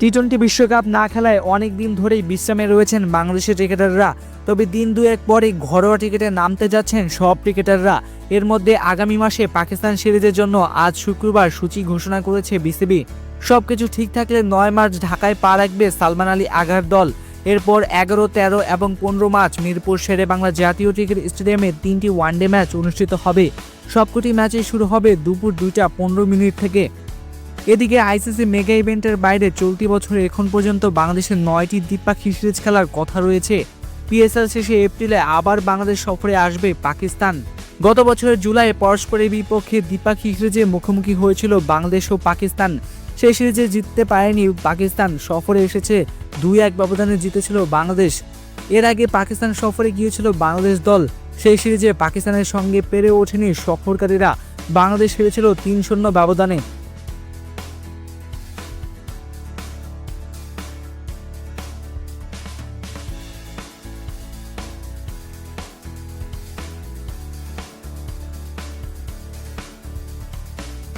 T twenty বিশ্বকাপ না খেলায় অনেক দিন ধরেই বিশ্রামে রয়েছেন বাংলাদেশের ক্রিকেটাররা। তবে দিন দুয়েক পরে ঘরোয়া ক্রিকেটে নামতে যাচ্ছেন সব ক্রিকেটাররা। এর মধ্যে আগামী মাসে পাকিস্তান সিরিজের জন্য আজ শুক্রবার সূচি ঘোষণা করেছে বিসিবি। সবকিছু ঠিক থাকলে নয় মার্চ ঢাকায় পা রাখবে সালমান আলী আগার দল। এরপর এগারো, তেরো এবং পনেরো মার্চ মিরপুর শেরে বাংলা জাতীয় ক্রিকেট স্টেডিয়ামে তিনটি ওয়ানডে ম্যাচ অনুষ্ঠিত হবে। সবকটি ম্যাচই শুরু হবে দুপুর দুইটা পনেরো মিনিট থেকে। এদিকে আইসিসি মেগা ইভেন্টের বাইরে চলতি বছরে এখন পর্যন্ত বাংলাদেশের নয়টি দ্বিপাক্ষিক সিরিজ খেলার কথা রয়েছে। পিএসএল শেষে এপ্রিলে আবার বাংলাদেশ সফরে আসবে পাকিস্তান। গত বছরের জুলাইয়ে পরস্পরের বিপক্ষে দ্বিপাক্ষিক সিরিজে মুখোমুখি হয়েছিল বাংলাদেশ ও পাকিস্তান। সেই সিরিজে জিততে পারেনি পাকিস্তান, সফরে এসেছে দুই এক ব্যবধানে জিতেছিল বাংলাদেশ। এর আগে পাকিস্তান সফরে গিয়েছিল বাংলাদেশ দল। সেই সিরিজে পাকিস্তানের সঙ্গে পেরে ওঠেনি সফরকারীরা। বাংলাদেশ হেরেছিল তিন শূন্য ব্যবধানে।